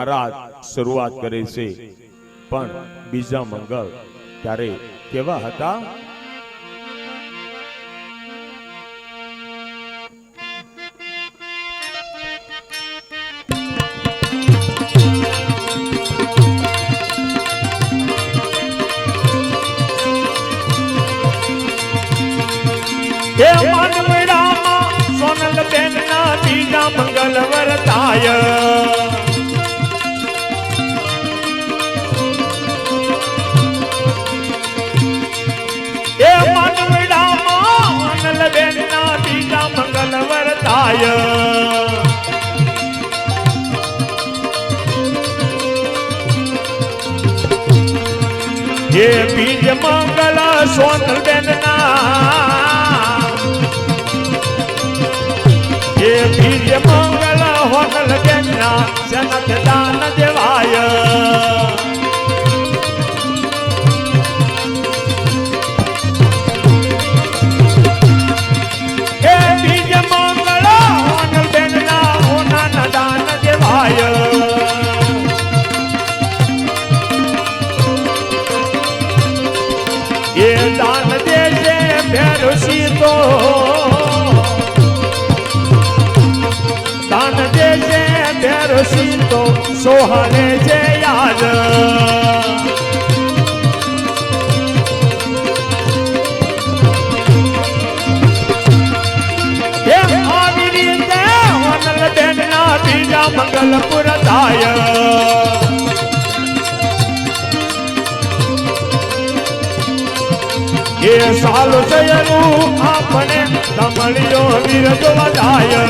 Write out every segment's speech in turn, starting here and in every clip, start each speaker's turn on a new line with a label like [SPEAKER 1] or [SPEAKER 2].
[SPEAKER 1] મહારાજ શરૂઆત કરે છે પણ બીજા મંગળ ત્યારે કેવા હતા હે માનવડામાં સોનલ બેનના બીજા મંગલ વરતાય હે બીજ મંગલ સોનલ બેનના હે બીજ મંગલ હોટલ બેનના જનક દાન દેવાય. દાન દેશે ભેરસી તો સોહાને છે યાદ. મંગલપુર થાય એ સાલ જયનું આપણે કમળિયો વીર વધાય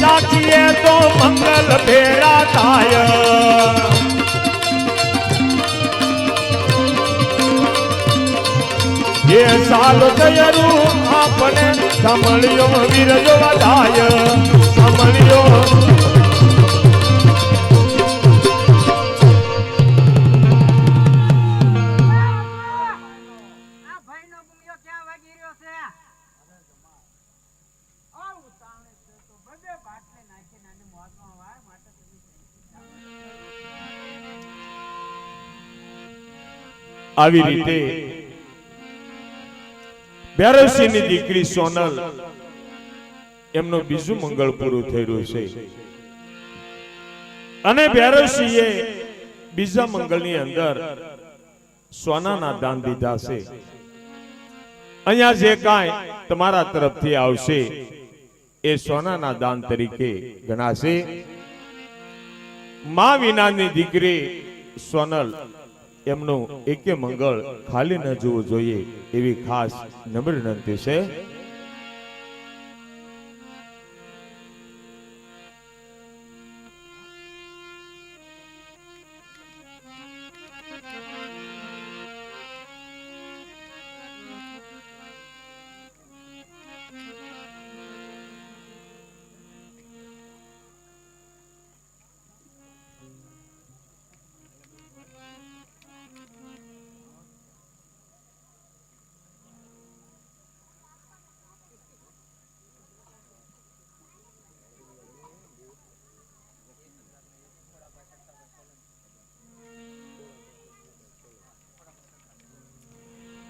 [SPEAKER 1] સાચીએ તો મંગલ ભેળા થાય એ સાલ જયનું આપણે કમળિયો વીર જોવા
[SPEAKER 2] આવી
[SPEAKER 1] રીતે. બેરસીની દીકરી સોનલ, એમનું બીજું મંગળ પૂરું થઈ છે. અને બેરસીએ બીજા મંગળની અંદર સોનાના દાન દીધા છે. અહીંયા જે કાંઈ તમારા તરફથી આવશે, એ સોનાના દાન તરીકે ગણાશે. મા વિનાની દીકરી સોનલ એમનું એકે મંગળ ખાલી ન જવું જોઈએ એવી ખાસ નમ્ર વિનંતી છે.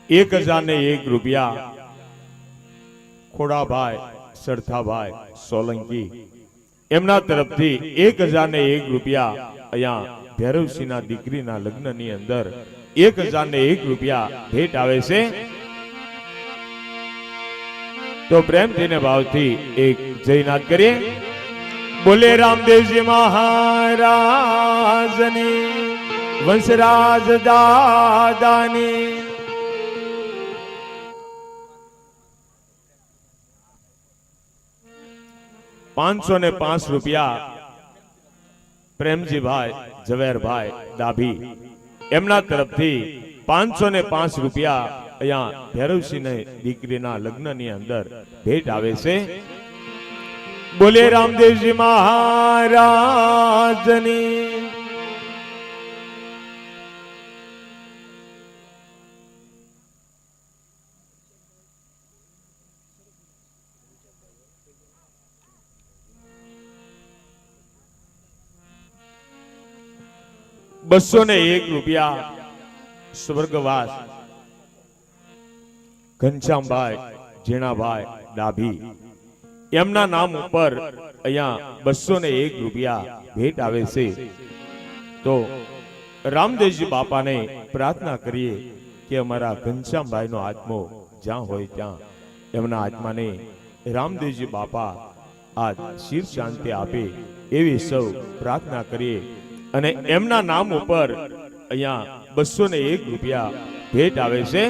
[SPEAKER 1] એક હજાર ને એક રૂપિયા ખોડાભાઈ સરથાભાઈ સોલંકી એમના તરફથી એક હજાર ને એક રૂપિયા અહીંયા ભૈરવસિંહના દીકરીના લગ્નની અંદર એક હજાર ને એક રૂપિયા ભેટ આવે છે તો પ્રેમથી ને ભાવથી એક જયનાથ કરીએ બોલે રામદેવજી મહારાજની વંશરાજ દાદાની પાંચસો ને પાંચ રૂપિયા પ્રેમજીભાઈ, ઝવેરભાઈ ડાભી એમના તરફથી પાંચસો ને પાંચ રૂપિયા અહીંયા ભૈરવસિંહ દીકરીના લગ્નની અંદર ભેટ આવે છે. બોલે રામદેવજી મહારાજની બસો ને એક રૂપિયા સ્વર્ગવાસ. ઘનશ્યામભાઈ જીણાભાઈ ડાભી, એમના નામ ઉપર અહીંયા બસો ને એક રૂપિયા ભેટ આવે છે. તો રામદેવજી બાપાને પ્રાર્થના કરીએ કે અમારા ઘનશ્યામભાઈ નો આત્મો જ્યાં હોય ત્યાં એમના આત્માને રામદેવજી બાપા આ શિર શાંતિ આપે એવી સૌ પ્રાર્થના કરીએ. અને એમના નામ ઉપર અહીંયા બસો ને એક રૂપિયા ભેટ આવે છે.